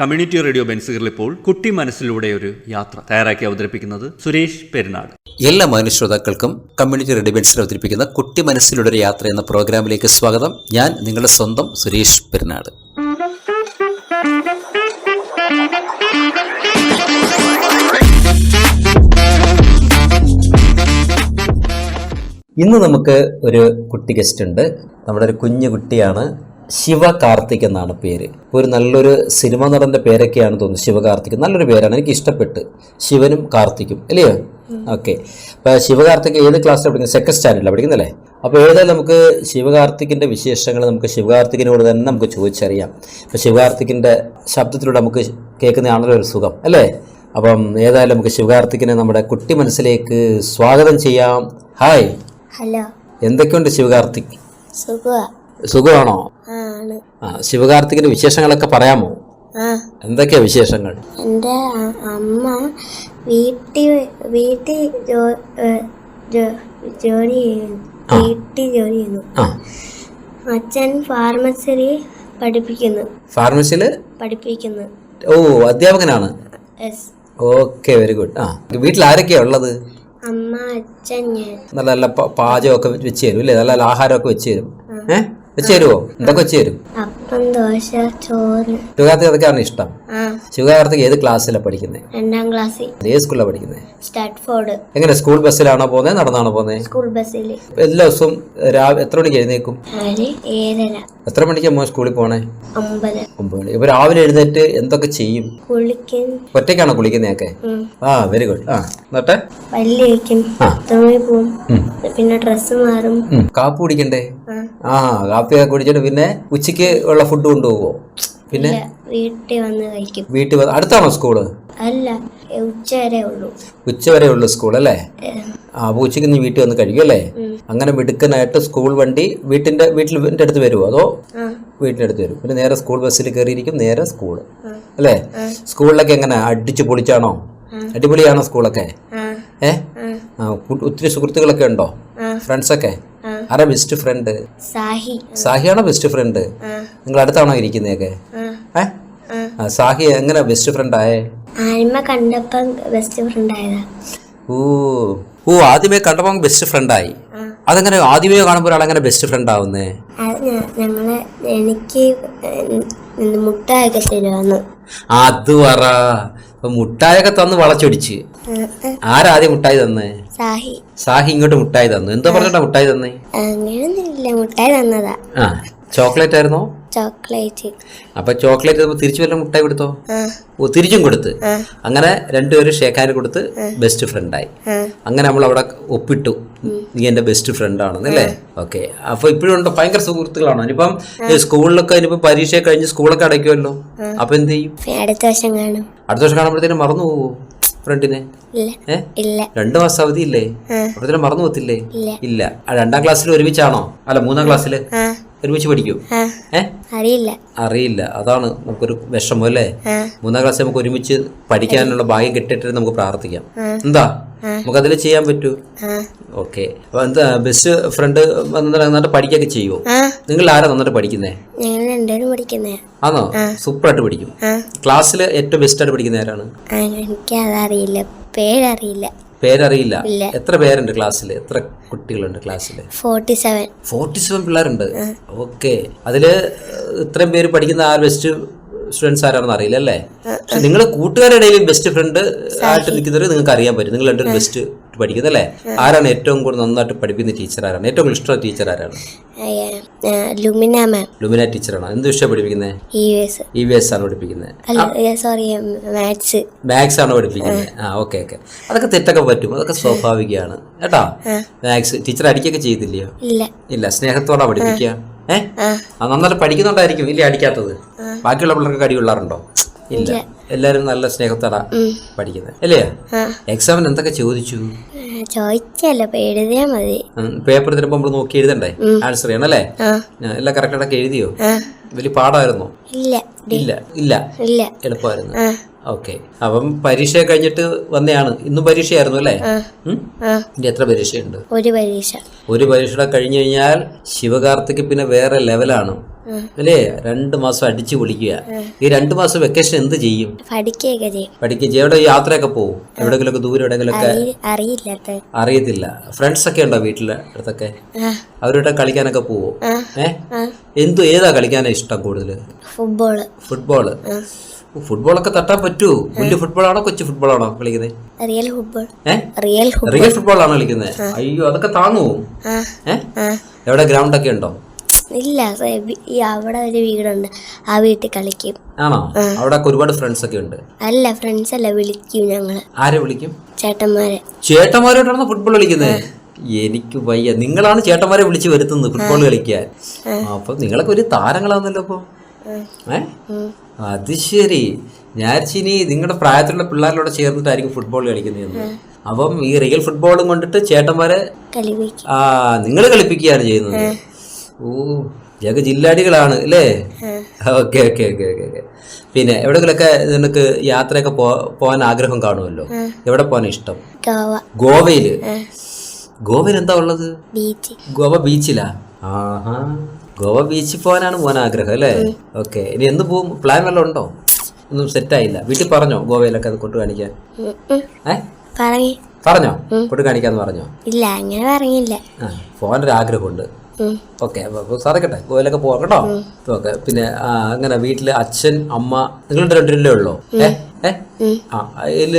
Community radio ബെൻസുകളിൽ ഇപ്പോൾ കുട്ടി മനസ്സിലൂടെ ഒരു യാത്ര തയ്യാറാക്കി അവതരിപ്പിക്കുന്നത് സുരേഷ് പെരുന്നാട്. എല്ലാ മാന്യശ്രോതാക്കൾക്കും കമ്മ്യൂണിറ്റി റേഡിയോ ബെൻസിൽ അവതരിപ്പിക്കുന്ന കുട്ടി മനസ്സിലൂടെ ഒരു യാത്ര എന്ന പ്രോഗ്രാമിലേക്ക് സ്വാഗതം. ഞാൻ നിങ്ങളുടെ സ്വന്തം സുരേഷ് പെരുന്നാട്. ഇന്ന് നമുക്ക് ഒരു കുട്ടി ഗസ്റ്റ് ഉണ്ട്. നമ്മുടെ ഒരു കുഞ്ഞു കുട്ടിയാണ് ശിവ കാർത്തിക് എന്നാണ് പേര്. ഒരു നല്ലൊരു സിനിമ നടന്റെ പേരൊക്കെയാണ് തോന്നുന്നു ശിവകാർത്തിക് നല്ലൊരു പേരാണ്. എനിക്ക് ഇഷ്ടപ്പെട്ട്. ശിവനും കാർത്തിക്കും അല്ലയോ ഓക്കെ. അപ്പോൾ ശിവകാർത്തിക് ഏത് ക്ലാസ്സിലാണ് പഠിക്കുന്നത്? സെക്കൻഡ് സ്റ്റാൻഡേർഡിലാണ് പഠിക്കുന്നല്ലേ അപ്പോൾ ഏതായാലും നമുക്ക് ശിവകാർത്തികിന്റെ വിശേഷങ്ങൾ നമുക്ക് ശിവകാർത്തിക്കിനോട് തന്നെ നമുക്ക് ചോദിച്ചറിയാം. അപ്പോൾ ശിവകാർത്തികിന്റെ ശബ്ദത്തിലൂടെ നമുക്ക് കേൾക്കുന്നതാണല്ലോ ഒരു സുഖം അല്ലേ? അപ്പം ഏതായാലും നമുക്ക് ശിവകാർത്തിക്കിനെ നമ്മുടെ കുട്ടി മനസ്സിലേക്ക് സ്വാഗതം ചെയ്യാം. ഹായ് ഹലോ എന്തൊക്കെയുണ്ട് ശിവകാർത്തിക്? സുഖ സുഖമാണോ? ആണ്. ആ ശിവകാർത്തികിന്റെ വിശേഷങ്ങളൊക്കെ പറയാമോ? എന്തൊക്കെയാ വിശേഷങ്ങൾ? എന്റെ അമ്മ വീട്ടിൽ വീട്ടിൽ ജോലി ചെയ്യുന്നു. വീട്ടിൽ ജോലി ചെയ്യുന്നു. അച്ഛൻ ഫാർമസിയിൽ പഠിപ്പിക്കുന്നു. ഫാർമസിയിൽ? പഠിപ്പിക്കുന്നു. ഓ അധ്യാപകനാണ്. Okay very good. ആ വീട്ടിൽ ആരൊക്കെയാ ഉള്ളത്? അമ്മ അച്ഛൻ ഞാൻ. നല്ല നല്ല പാചകമൊക്കെ വെച്ച് തരും അല്ലേ നല്ല നല്ല ആഹാരമൊക്കെ വെച്ച് തരും. ഏ? വെച്ച് തരുമോ എന്തൊക്കെ വെച്ച് തരും അപ്പം ദോശ ചോറ്. ശിവകാർത്തിക് അതൊക്കെയാണ് ഇഷ്ടം. ശിവകാർത്തിക് ഏത് ക്ലാസ്സിലാണ് പഠിക്കുന്നത്? രണ്ടാം ക്ലാസ്സിൽ ഏത് സ്കൂളിലാണ് പഠിക്കുന്നത്? സ്റ്റാറ്റ്ഫോർഡ്. എങ്ങനെ സ്കൂൾ ബസ്സിലാണോ പോകുന്നത്? നടന്നാണോ പോകുന്നത്? സ്കൂൾ ബസ്സിൽ എല്ലാ ദിവസവും രാവിലെ എത്ര മണിക്ക് എഴുന്നേക്കും ഏഴര. എത്ര മണിക്കാണ് മോൻ സ്കൂളിൽ പോണേ? ഒമ്പത്. ഒമ്പത് മണി. ഇപ്പൊ രാവിലെ എഴുന്നേറ്റ് എന്തൊക്കെ ചെയ്യും? കുളിക്കും. ഒറ്റയ്ക്കാണോ കുളിക്കുന്നതൊക്കെ ആ വെരി ഗുഡ് ആ എന്നിട്ട്? പല്ല്. ബാത്റൂമിൽ പോവും. പിന്നെ ഡ്രസ്സ് മാറും. കാപ്പ് കുടിക്കണ്ടേ? ആ. ആ കാപ്പിയൊക്കെ കുടിച്ചിട്ട് പിന്നെ ഉച്ചയ്ക്ക് ഉള്ള ഫുഡ് കൊണ്ടുപോകുമോ പിന്നെ? വീട്ടിൽ വന്ന് കഴിക്കും. വീട്ടിൽ വന്ന് അടുത്താണോ സ്കൂൾ അല്ല ഉച്ച വരെ ഉള്ളൂ. ഉച്ച വരെ ഉള്ളു സ്കൂൾ അല്ലേ? ആ ഉച്ചയ്ക്ക് ഉച്ചയ്ക്ക് നീ വീട്ടിൽ വന്ന് കഴിക്കും അല്ലേ? അങ്ങനെ മിടുക്കനായിട്ട് സ്കൂൾ വണ്ടി വീട്ടിന്റെ വീട്ടിൽ അടുത്ത് വരുമോ അതോ വീട്ടിന്റെ അടുത്ത് വരും. പിന്നെ നേരെ സ്കൂൾ ബസ്സിൽ കയറിയിരിക്കും നേരെ സ്കൂൾ അല്ലേ? സ്കൂളിലൊക്കെ എങ്ങനെ? അടിച്ചു പൊളിച്ചാണോ? അടിപൊളിയാണോ സ്കൂളൊക്കെ ഏ? ഒത്തിരി സുഹൃത്തുക്കളൊക്കെ ഉണ്ടോ? ഫ്രണ്ട്സൊക്കെ. ആരാ ബെസ്റ്റ് ഫ്രണ്ട് സാഹി. സാഹിയാണോ ബെസ്റ്റ് ഫ്രണ്ട് നിങ്ങൾ അടുത്താണോ ഇരിക്കുന്നതൊക്കെ? സാഹി എങ്ങനെ ബെസ്റ്റ് ഫ്രണ്ട് ആയേ? ആൽമ കണ്ടപ്പം ബെസ്റ്റ് ഫ്രണ്ട് ആയതാ. ഓ. ഓ ആദ്യമേ കണ്ടപ്പം ബെസ്റ്റ് ഫ്രണ്ട് ആയി. അതെങ്ങനെ ആദ്യമേ കാണുമ്പോൾ ഒരാളെങ്ങനെ ബെസ്റ്റ് ഫ്രണ്ട് ആവുന്നേ? ഞങ്ങളെ എനിക്ക് മുട്ടായൊക്കെ തരുവാന്ന് അത് പറ. മുട്ടായൊക്കെ തന്ന് വളച്ചൊടിച്ച്. ആരാദ്യം മുട്ടായി തന്നേ? സാഹി. സാഹി ഇങ്ങോട്ട് മുട്ടായി തന്നു. എന്തോ പറഞ്ഞിട്ടാ മുട്ടായി തന്നേ? അങ്ങനെയൊന്നുമില്ല മുട്ടായി തന്നതാ. ആ ചോക്ലേറ്റ് ആയിരുന്നോ? ചോക്ലേറ്റ്. അപ്പൊ ചോക്ലേറ്റ് തിരിച്ചു വല്ല മുട്ടായി കൊടുത്തോ? ഓ തിരിച്ചും കൊടുത്ത്. അങ്ങനെ രണ്ടുപേരും ഷേക്കാൻ കൊടുത്ത് ബെസ്റ്റ് ഫ്രണ്ടായി അങ്ങനെ നമ്മൾ അവിടെ ഒപ്പിട്ടു. നീ എന്റെ ബെസ്റ്റ് ഫ്രണ്ട് ആണെന്ന് അല്ലേ? ഓക്കെ. അപ്പൊ ഇപ്പോഴും ഉണ്ടോ? ഭയങ്കര സുഹൃത്തുക്കളാണോ? ഇനിയിപ്പം സ്കൂളിലൊക്കെ ഇനിയിപ്പോ പരീക്ഷ കഴിഞ്ഞ് സ്കൂളൊക്കെ അടയ്ക്കുമല്ലോ അപ്പൊ എന്ത് ചെയ്യും? അടുത്ത വർഷം കാണും. അടുത്ത വർഷം കാണുമ്പോഴത്തേനും മറന്നു പോവോ? ഫ്രണ്ടിനെ? രണ്ടു മാസം അവധി ഇല്ലേ മറന്നു പോത്തില്ലേ ഇല്ല. രണ്ടാം ക്ലാസ്സിൽ ഒരുമിച്ചാണോ? അല്ല മൂന്നാം ക്ലാസ്സിൽ ഒരുമിച്ച് പഠിക്കും. അറിയില്ല. അറിയില്ല. അതാണ് നമുക്കൊരു വിഷമം അല്ലേ? മൂന്നാം ക്ലാസ് നമുക്ക് ഒരുമിച്ച് പഠിക്കാനുള്ള ഭാഗ്യം കിട്ടിയിട്ട് നമുക്ക് പ്രാർത്ഥിക്കാം. എന്താ? നമുക്ക് അതിൽ ചെയ്യാൻ പറ്റൂ. ഓക്കെ. അപ്പൊ എന്താ ബെസ്റ്റ് ഫ്രണ്ട് നന്നായിട്ട് പഠിക്കൊക്കെ ചെയ്യുമോ നിങ്ങൾ ആരാ നന്നായിട്ട് പഠിക്കുന്നേ? ആണോ? സൂപ്പർ ആയിട്ട് പഠിക്കും. ക്ലാസ്സിൽ ഏറ്റവും ബെസ്റ്റ് ആയിട്ട് പഠിക്കുന്ന ആരാണ്? എനിക്ക് അതറിയില്ല പേരറിയില്ല. പേരറിയില്ല. എത്ര പേരുണ്ട് ക്ലാസ്സിൽ എത്ര കുട്ടികളുണ്ട് ക്ലാസ്സിൽ ഫോർട്ടി സെവൻ ഫോർട്ടി സെവൻ പിള്ളേരുണ്ട്. ഓക്കെ അതിൽ ഇത്രയും പേര് പഠിക്കുന്ന ആ ബെസ്റ്റ് സ്റ്റുഡൻസ് ആരാണെന്ന് അറിയില്ല അല്ലേ? പക്ഷെ നിങ്ങൾ കൂട്ടുകാരുടെ ഇടയിൽ ബെസ്റ്റ് ഫ്രണ്ട് ആയിട്ട് നിൽക്കുന്നവർ നിങ്ങൾക്ക് അറിയാൻ പറ്റും. നിങ്ങൾ രണ്ടുപേരും ബെസ്റ്റ് പഠിക്കുന്നത് അല്ലേ? ആരാണ് ഏറ്റവും കൂടുതൽ നന്നായിട്ട് പഠിപ്പിക്കുന്ന ടീച്ചർ ആരാണ്? ഏറ്റവും കൂടുതൽ ഇഷ്ടമുള്ള ടീച്ചർ ആരാണ്? ലുമിന മാം ലുമിന ടീച്ചറാണ് എന്ത് വിഷയം പഠിപ്പിക്കുന്നത്? ഇ വി എസ് ആണ് പഠിപ്പിക്കുന്നത്? സോറി മാത്സ് മാത്സ് ആണ് പഠിപ്പിക്കുന്നത്? ആ. ഓക്കെ ഓക്കെ അതൊക്കെ തെറ്റൊക്കെ പറ്റും. അതൊക്കെ സ്വാഭാവികമാണ്. കേട്ടോ? മാത്സ് ടീച്ചർ അടിക്കൊക്കെ ചെയ്തില്ലയോ? ഇല്ല. ഇല്ല സ്നേഹത്തോടെ പഠിപ്പിക്കുക. ഏ? ആ. ആ നന്നായിട്ട് പഠിക്കുന്നുണ്ടായിരിക്കും. ഇല്ലേ അടിക്കാത്തത്? ബാക്കിയുള്ള പിള്ളേർക്ക് കടി കൊള്ളാറുണ്ടോ ഇല്ല. എല്ലാരും നല്ല സ്നേഹത്തോടാ പഠിക്കുന്നത് അല്ലേ? എക്സാമിന് എന്തൊക്കെ ചോദിച്ചു? ആ, ചോദിച്ചല്ലോ. എഴുതിയാ മതി. പേപ്പർ തരുമ്പോ നമ്മൾ നോക്കി എഴുതണ്ടേ? ആൻസർ ചെയ്യണം അല്ലേ? എല്ലാം കറക്റ്റ് എഴുതിയോ? വലിയ പാടായിരുന്നോ? ഇല്ല. ഇല്ല. ഇല്ല. ഇല്ല. എളുപ്പമായിരുന്നു. ഓക്കെ. അപ്പം പരീക്ഷ കഴിഞ്ഞിട്ട് വന്നെയാണ്. ഇന്നും പരീക്ഷയായിരുന്നു അല്ലേ? ഇനി എത്ര പരീക്ഷയുണ്ട്? ഒരു പരീക്ഷ. ഒരു പരീക്ഷ കഴിഞ്ഞു കഴിഞ്ഞാൽ ശിവകാർത്തിക്ക് പിന്നെ വേറെ ലെവലാണ്. അല്ലേ? രണ്ടു മാസം അടിച്ചു പൊളിക്കുക. ഈ രണ്ടു മാസം വെക്കേഷൻ എന്ത് ചെയ്യും? പഠിക്കുകയൊക്കെ ചെയ്യും. പഠിക്കുക എവിടെ യാത്രയൊക്കെ പോകും എവിടെങ്കിലൊക്കെ ദൂരം എവിടെങ്കിലൊക്കെ അറിയി- അറിയില്ലാത്ത അറിയത്തില്ല. ഫ്രണ്ട്സ് ഒക്കെ ഉണ്ടോ വീട്ടിലെ അടുത്തൊക്കെ? അവരുടെ കളിക്കാനൊക്കെ പോവോ? ഏഹ് എന്തു ഏതാ കളിക്കാനാ ഇഷ്ടം കൂടുതൽ ഫുട്ബോൾ. ഫുട്ബോൾ ഫുട്ബോളൊക്കെ തട്ടാൻ പറ്റൂ. വലിയ ഫുട്ബോളാണോ കൊച്ചു ഫുട്ബോളാണോ കളിക്കുന്നത് real football. Real football. Real ഫുട്ബോളാണോ കളിക്കുന്നത് അയ്യോ അതൊക്കെ താങ്ങൂ എവിടെ ഗ്രൗണ്ട് ഒക്കെ ഉണ്ടോ? ഇല്ല അവിടെ ഒരു വീടുണ്ട്. ആ വീട്ടിൽ കളിക്കും. ആണോ? അവിടെ ഒരുപാട് ഫ്രണ്ട്സ് ഒക്കെ ഉണ്ട്. അല്ല ഫ്രണ്ട്സ് അല്ല വിളിക്കും ഞങ്ങൾ. ആരെ വിളിക്കും? ചേട്ടന്മാരെ. ചേട്ടന്മാരോട്ടാണോ ഫുട്ബോൾ കളിക്കുന്നത് എനിക്ക് വയ്യ. നിങ്ങളാണ് ചേട്ടന്മാരെ വിളിച്ച് വരുത്തുന്നത് ഫുട്ബോൾ കളിക്കാൻ. അപ്പൊ നിങ്ങളൊക്കെ ഒരു താരങ്ങളാണല്ലോ അപ്പൊ. ഏ. അത് ശരി. ഞാൻ ഇനി നിങ്ങളുടെ പ്രായത്തിലുള്ള പിള്ളേരോട് ചേർന്നിട്ടായിരിക്കും ഫുട്ബോൾ കളിക്കുന്നത് അപ്പം ഈ റിയൽ ഫുട്ബോളും കൊണ്ടിട്ട് ചേട്ടന്മാരെ ആ നിങ്ങൾ കളിപ്പിക്കുകയാണ് ചെയ്യുന്നത്. ഓ ഞങ്ങൾക്ക് ജില്ലാടികളാണ് അല്ലേ? Okay okay okay okay okay. പിന്നെ എവിടെങ്കിലൊക്കെ നിനക്ക് യാത്രയൊക്കെ പോ പോകാൻ ആഗ്രഹം കാണുമല്ലോ? എവിടെ പോകാൻ ഇഷ്ടം? ഗോവ. ഗോവയിൽ. ഗോവയിൽ എന്താ ഉള്ളത്? ബീച്ച്. ഗോവ ബീച്ചിലാ? ആഹാ. ഗോവ ബീച്ചിൽ പോകാനാണ് പോകാൻ ആഗ്രഹം അല്ലേ? ഓക്കെ. ഇനി എന്ന് പോകും പ്ലാൻ വല്ലതും ഉണ്ടോ? ഒന്നും സെറ്റായില്ല വീട്ടിൽ പറഞ്ഞോ ഗോവയിലൊക്കെ അത് കൊണ്ടു കാണിക്കാൻ? പറഞ്ഞോ. കൊണ്ടു കാണിക്കാന്ന് പറഞ്ഞോ? ഇല്ല അങ്ങനെ പറഞ്ഞില്ല. പോകാനൊരു ആഗ്രഹമുണ്ട്. ഓക്കെ അപ്പോൾ സാധിക്കട്ടെ ഗോവയിലൊക്കെ പോവാം കേട്ടോ. ഓക്കെ പിന്നെ അങ്ങനെ വീട്ടിൽ അച്ഛൻ അമ്മ നിങ്ങളുടെ രണ്ടുപേരല്ലേ ഉള്ളോ? ഏ? ആ.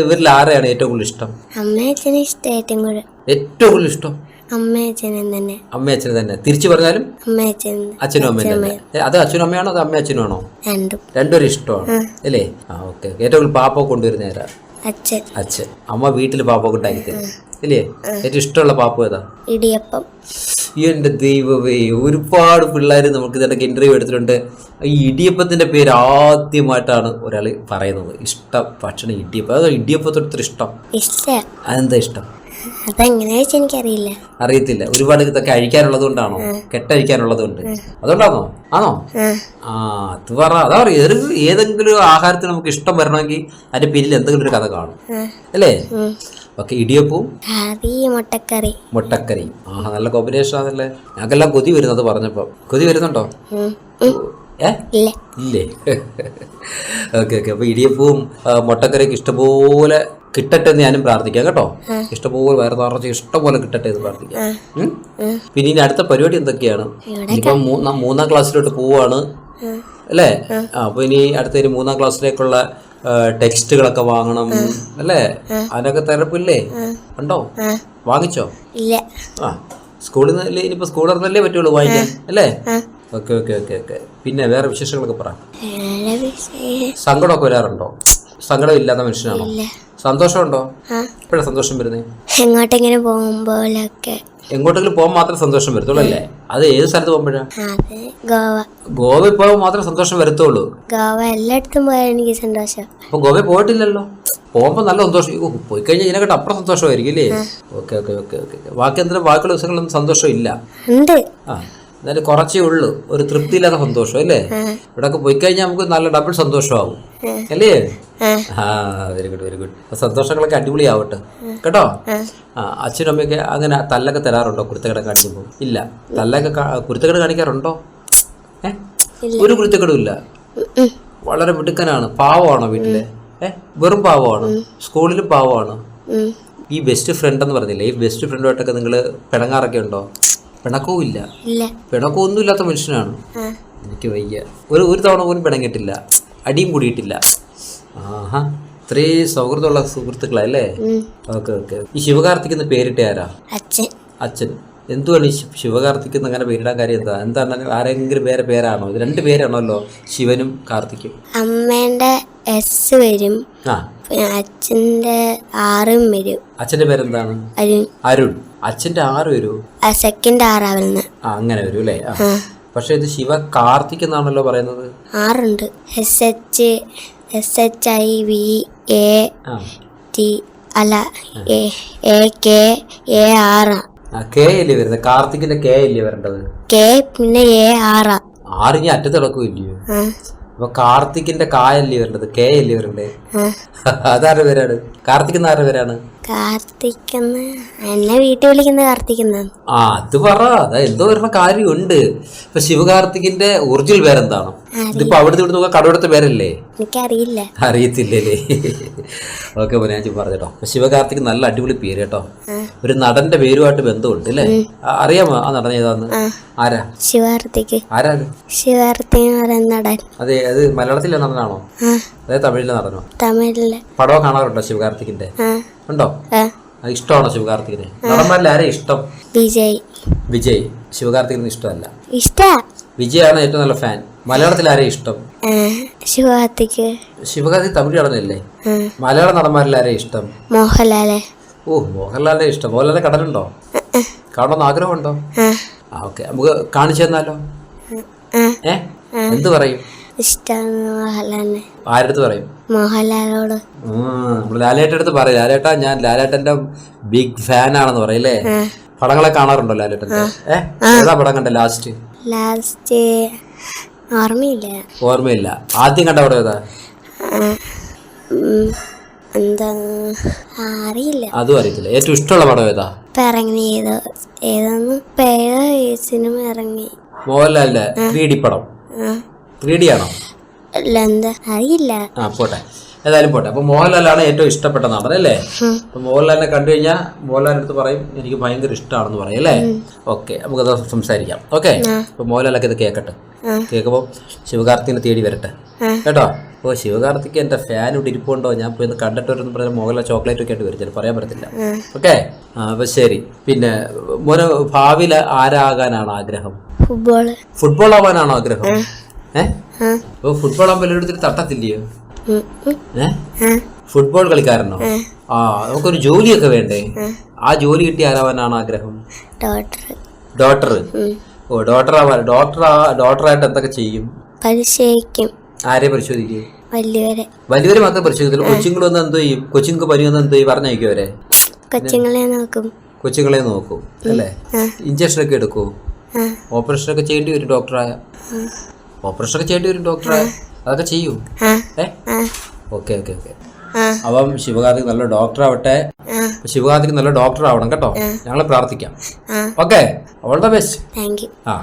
ഇവരിൽ ആരെയാണ് ഏറ്റവും കൂടുതൽ ഇഷ്ടം? അമ്മയച്ഛനെ ഇഷ്ടം ഏറ്റവും കൂടുതൽ. ഏറ്റവും കൂടുതൽ ഇഷ്ടം? അമ്മയച്ഛനും തന്നെ. അമ്മ അച്ഛന് തന്നെ. തിരിച്ചു പറഞ്ഞാലും? അമ്മയച്ഛൻ അച്ഛനും അമ്മയും തന്നെ. അത് അച്ഛനും അമ്മയാണോ അത് അമ്മയച്ഛനും ആണോ രണ്ടും. രണ്ടുപേരും ഇഷ്ടമാണ്. അല്ലേ? ആ ഓക്കെ ഏറ്റവും കൂടുതൽ പാപ്പ കൊണ്ടുവരുന്ന ആരാ? അച്ഛൻ. അച്ഛൻ. അമ്മ വീട്ടിൽ പാപ്പൊക്കെ ഉണ്ടാക്കി തരും ഇല്ലേ? ഏറ്റവും ഇഷ്ടമുള്ള പാപ്പ ഏതാ? ഇടിയപ്പം. എന്റെ ദൈവമേ ഒരുപാട് പിള്ളേർ നമുക്ക് ഇതിനൊക്കെ ഇന്റർവ്യൂ എടുത്തിട്ടുണ്ട്. ഈ ഇടിയപ്പത്തിന്റെ പേര് ആദ്യമായിട്ടാണ് ഒരാൾ പറയുന്നത്. ഇഷ്ടം. ഭക്ഷണം ഇടിയപ്പം. അതാ ഇടിയപ്പത്തോട് ഇഷ്ടം. അതെന്താ ഇഷ്ടം? എനിക്കറിയില്ല. അറിയത്തില്ല. ഒരുപാട് ഇതൊക്കെ അഴിക്കാനുള്ളത് കൊണ്ടാണോ? കെട്ടഴിക്കാനുള്ളത് കൊണ്ട്. അതുകൊണ്ടാണോ? ആണോ? ആ. അത് പറ. അതാ പറയുക ഏതെങ്കിലും ആഹാരത്തിന് നമുക്ക് ഇഷ്ടം വരണമെങ്കിൽ അതിന്റെ പിന്നിൽ എന്തെങ്കിലും ഒരു കഥ കാണും. അല്ലേ? ഓക്കെ ഇടിയപ്പവും കറി മുട്ടക്കറി. മുട്ടക്കറി. ആ നല്ല കോമ്പിനേഷൻ ആണല്ലേ. ഞങ്ങൾക്കെല്ലാം കൊതി വരുന്നത് പറഞ്ഞപ്പോ. കൊതി വരുന്നുണ്ടോ? ഇല്ല. Okay okay. അപ്പൊ ഇടിയപ്പവും മുട്ടക്കറിയൊക്കെ ഇഷ്ടംപോലെ കിട്ടട്ടെ എന്ന് ഞാനും പ്രാർത്ഥിക്കാം കേട്ടോ. ഇഷ്ടപോലെ വയറ് നിറച്ച് ഇഷ്ടംപോലെ കിട്ടട്ടെ എന്ന് പ്രാർത്ഥിക്കാം. പിന്നെ ഇനി അടുത്ത പരിപാടി എന്തൊക്കെയാണ്? ഇനിയിപ്പം മൂന്നാം ക്ലാസ്സിലോട്ട് പോവാണ്. അല്ലേ? അപ്പൊ ഇനി അടുത്ത മൂന്നാം ക്ലാസ്സിലേക്കുള്ള ടെക്സ്റ്റുകളൊക്കെ വാങ്ങണം. അല്ലേ? അതിനൊക്കെ തിരപ്പില്ലേ ഉണ്ടോ? വാങ്ങിച്ചോ? ആ. സ്കൂളിൽ നിന്ന് ഇനിയിപ്പോ സ്കൂളിൽ നിന്നല്ലേ പറ്റുള്ളൂ വാങ്ങിക്കാൻ? അല്ലേ? Okay okay okay okay. പിന്നെ വേറെ വിശേഷങ്ങളൊക്കെ പറ. സങ്കടമൊക്കെ വരാറുണ്ടോ? സങ്കടം ഇല്ലാത്ത മനുഷ്യനാണോ സന്തോഷമുണ്ടോ? എപ്പോഴാണ് സന്തോഷം വരുന്നത്? എങ്ങോട്ടെങ്കിലും പോകുമ്പോഴൊക്കെ. എങ്ങോട്ടെങ്കിലും പോകാൻ മാത്രം സന്തോഷം വരത്തുള്ളൂ അല്ലേ അത് ഏത് സ്ഥലത്ത് പോകുമ്പോഴാ? ഗോവ. ഗോവയിൽ പോകാൻ മാത്രം സന്തോഷം വരത്തുള്ളൂ. ഗോവ എല്ലായിടത്തും പോയാൽ എനിക്ക് സന്തോഷം. അപ്പൊ ഗോവയിൽ പോയിട്ടില്ലല്ലോ. പോകുമ്പോൾ നല്ല സന്തോഷം. പോയി കഴിഞ്ഞാൽ ഇതിനെക്കാട്ട് അപ്പുറം സന്തോഷമായിരിക്കും അല്ലേ ഓക്കെ ഓക്കെ ഓക്കെ ഓക്കെ. ബാക്കി എന്തെങ്കിലും ബാക്കിയുള്ള ദിവസങ്ങളൊന്നും സന്തോഷം ഇല്ല ഉണ്ട്. ആ. എന്നാലും കുറച്ചേ ഉള്ളൂ. ഒരു തൃപ്തിയില്ലാത്ത സന്തോഷം അല്ലേ? ഇവിടെയൊക്കെ പോയി കഴിഞ്ഞാൽ നമുക്ക് നല്ല ഡബിൾ സന്തോഷമാവും. അല്ലേ? ആ. വെരി ഗുഡ് വെരി ഗുഡ് സന്തോഷങ്ങളൊക്കെ അടിപൊളിയാവട്ടെ. കേട്ടോ? ആ. അച്ഛനും അമ്മയൊക്കെ അങ്ങനെ തല്ലൊക്കെ തരാറുണ്ടോ? കുരുത്തക്കട കാണിക്കുമ്പോൾ ഇല്ല. തല്ലൊക്കെ കുരുത്തക്കട കാണിക്കാറുണ്ടോ? ഏ? ഒരു കുരുത്തക്കടും ഇല്ല. വളരെ മിടുക്കനാണ്. പാവമാണോ വീട്ടിലെ? ഏ? വെറും പാവമാണ്? സ്കൂളിലും പാവമാണ്? ഈ ബെസ്റ്റ് ഫ്രണ്ട് എന്ന് പറഞ്ഞില്ലേ? ഈ ബെസ്റ്റ് ഫ്രണ്ടുമായിട്ടൊക്കെ നിങ്ങൾ പിണങ്ങാറൊക്കെ ഉണ്ടോ? പിണക്കവും ഇല്ല. പിണക്കവും ഒന്നും ഇല്ലാത്ത മനുഷ്യനാണ് എനിക്ക് വയ്യ. ഒരു ഒരു തവണ പോലും പിണങ്ങിട്ടില്ല അടിയും കൂടിയിട്ടില്ല. ആഹാ. ഇത്രേ സൗഹൃദമുള്ള സുഹൃത്തുക്കളല്ലേ ഓക്കെ ഓക്കെ. ഈ ശിവകാർത്തിക് എന്ന് പേരിട്ട ആരാ? അച്ഛൻ. അച്ഛൻ. എന്തുവാണ് ഈ ശിവകാർത്തിക് എന്ന് അങ്ങനെ പേരിടാൻ കാര്യം എന്താ? എന്താണ് ആരെങ്കിലും വേറെ പേരാണോ? ഇത് രണ്ട് പേരാണല്ലോ ശിവനും കാർത്തിക്കും. അമ്മേന്റെ എസ് വരും. ആ. പിന്നെ അച്ഛന്റെ ആറും വരും. അച്ഛന്റെ പേരെന്താണ്? അരുൺ. അരുൺ. അച്ഛന്റെ ആറ് വരൂ? സെക്കൻഡ് ആറാവുന്ന ആ അങ്ങനെ വരും അല്ലേ? ആ. പക്ഷെ ഇത് ശിവ കാർത്തിക് എന്നാണല്ലോ പറയുന്നത്. ആറുണ്ട്. S H S H I V A ആ. ടി അല്ല എ എ കെ എ ആറാ ആ. കെ അല്ലേ വരുന്നത്? കാർത്തികിന്റെ കെ അല്ലേ വരേണ്ടത്? കെ പിന്നെ എ ആറാ ആറിഞ്ഞ അറ്റത്ത് കിടക്കും ഇല്ലയോ ആ. അപ്പൊ കാർത്തിക്കിന്റെ കായല്ലേ വരേണ്ടത്? കെ അല്ലേ വരണ്ടേ അതാരുടെ പേരാണ്? കാർത്തിക് ആരുടെ പേരാണ്? കാർത്തിക്കുന്ന. എന്നെ വീട്ടിൽ വിളിക്കുന്ന കാർത്തിക്കുന്ന ആ അത് പറ. എന്തോ വരുന്ന കാര്യമുണ്ട്. ഇപ്പൊ ശിവകാർത്തികിന്റെ ഒറിജിനൽ പേരെന്താണ്? ഇതിപ്പോ അവിടുത്തെ ഇവിടെ നോക്കാൻ കടവിടുത്തെ പേരല്ലേ? എനിക്കറിയില്ല. അറിയത്തില്ലേ ഓക്കെ ഞാൻ പറഞ്ഞോ ശിവകാർത്തിക് നല്ല അടിപൊളി പേര് കേട്ടോ. ഒരു നടന്റെ പേരുമായിട്ട് ബന്ധമുണ്ട് അല്ലേ അറിയാമോ ആ നടൻ ഏതാന്ന്? ആരാ? ശിവാർത്തിക്ക്. ആരാ? ശിവാർത്തി നടൻ. അതെ അത് മലയാളത്തിലെ നടനാണോ? അതെ തമിഴിലെ നടനോ? തമിഴിലെ. പടമോ കാണാറുണ്ടോ ശിവകാർത്തിക്കിന്റെ? ഉണ്ടോ? ഇഷ്ടമാണോ ശിവകാർത്തികിനെ നടന്മാരിൽ ആരെ ഇഷ്ടം? വിജയ്. വിജയ്. ശിവകാർത്തിക്കിന് ഇഷ്ടമല്ല. ഇഷ്ട. വിജയാണ് ഏറ്റവും നല്ല ഫാൻ. മലയാളത്തിൽ ആരെ ഇഷ്ടം? ശിവകാർത്തിക്ക്. ശിവകാർത്തിക് തമിഴ് നടനല്ലേ? മലയാള നടന്മാരിൽ ആരെ ഇഷ്ടം? മോഹൻലാൽ. ഓ മോഹൻലാലിനെ ഇഷ്ടം മോഹൻലാലിനെ കടലുണ്ടോ കാണണമെന്ന് ആഗ്രഹമുണ്ടോ? ആ ഓക്കെ. നമുക്ക് കാണിച്ചു തന്നാലോ? ഏ. എന്ത് പറയും? ഇഷ്ടമാണ് മോഹൻലാലിനെ. ആരടുത്ത് പറയും? മോഹൻലാലോട്. ലാലേട്ട അടുത്ത് പറയും. ലാലേട്ടാ ഞാൻ ലാലേട്ടന്റെ ബിഗ് ഫാൻ ആണെന്ന് പറയില്ലേ പടങ്ങളെ കാണാറുണ്ടോ ലാലേട്ടന്റെ ഏതാ പടം കണ്ട ലാസ്റ്റ് ലാസ്റ്റ് ഓർമ്മയില്ല. ഓർമ്മയില്ല. ആദ്യം കണ്ട പടം ഏതാ? എന്താ അറിയില്ല. അതും അറിയത്തില്ല. ഏറ്റവും ഇഷ്ടമുള്ള പടം ഏതാ? ഇറങ്ങി ഏതോ ഏതൊന്ന്? പേരോ സിനിമ ഇറങ്ങി. മോഹൻലാലിന്റെ ത്രീ ഡി പടം. ത്രീ ഡി ആണോ? അല്ല എന്താ? അറിയില്ല. ആ പോട്ടെ. ഏതായാലും പോട്ടെ. അപ്പൊ മോഹൻലാലാണ് ഏറ്റവും ഇഷ്ടപ്പെട്ട നടൻ അല്ലേ? അപ്പൊ മോഹൻലാലിനെ കണ്ടു കഴിഞ്ഞാൽ മോഹൻലാലിന്റെ അടുത്ത് പറയും എനിക്ക് ഭയങ്കര ഇഷ്ടമാണെന്ന് പറയും അല്ലേ? ഓക്കെ. നമുക്കത് സംസാരിക്കാം. ഓക്കെ? അപ്പൊ മോഹൻലാലൊക്കെ ഇത് കേക്കട്ടെ. കേൾക്കുമ്പോൾ ശിവകാർത്തിനെ തേടി വരട്ടെ. കേട്ടോ? ഓ ശിവകാർത്തിക്ക് എന്റെ ഫാൻ ഇവിടെ ഇരിപ്പുണ്ടോ? ഞാൻ പോയി കണ്ടിട്ട് വരുന്ന പറഞ്ഞാൽ മോഹൻലാൽ ചോക്ലേറ്റ് ഒക്കെ ആയിട്ട് വരും. ചിലപ്പോൾ പറയാൻ പറ്റത്തില്ല. ഓക്കെ? അപ്പൊ ശരി. പിന്നെ മോനെ ഭാവിയിൽ ആരാകാനാണ് ആഗ്രഹം? ഫുട്ബോൾ. ഫുട്ബോൾ ആവാനാണോ ആഗ്രഹം? ഏഹ് അപ്പൊ ഫുട്ബോൾ ആകുമ്പോൾ എല്ലായിടത്തും തട്ടത്തില്ലയോ? ഉം, ഉം, ഏ? ആ. ഫുട്ബോൾ കളിക്കാരനോ? ആ നമുക്കൊരു ജോലിയൊക്കെ വേണ്ടേ? ആ ജോലി കിട്ടി ആരാവാനാണ് ആഗ്രഹം? ഡോക്ടർ. ഡോക്ടർ. ഓ ഡോക്ടർ ആവാൻ ഡോക്ടർ ഡോക്ടറായിട്ട് എന്തൊക്കെ ചെയ്യും? പരിശോധിക്കും ആരെ പരിശോധിക്കും? വലിയവരെ. വലിയവരെ മാത്രം പരിശോധിക്കത്തില്ല. കൊച്ചുങ്ങൾ വന്ന് എന്ത് ചെയ്യും? കൊച്ചുങ്ങൾക്ക് പനി വന്ന് എന്ത് ചെയ്യും? പറഞ്ഞയക്കും അവരെ? കൊച്ചുങ്ങളെ നോക്കും. കൊച്ചുങ്ങളെ നോക്കും അല്ലേ? ഇഞ്ചക്ഷൻ ഒക്കെ എടുക്കൂ? ഓപ്പറേഷൻ ഒക്കെ ചെയ്യേണ്ടി വരും ഡോക്ടറായ ഓപ്പറേഷൻ ഒക്കെ ചെയ്യേണ്ടി വരും ഡോക്ടറായ അതൊക്കെ ചെയ്യൂ. ഏ? Okay okay okay. അപ്പം ശിവകാർത്തിക് നല്ല ഡോക്ടർ ആവട്ടെ ശിവകാർത്തിക്ക് ശിവകാർത്തിക് നല്ല ഡോക്ടർ ആവണം കേട്ടോ ഞങ്ങൾ പ്രാർത്ഥിക്കാം. ഓക്കെ? ഓൾ ദ ബെസ്റ്റ് ആ.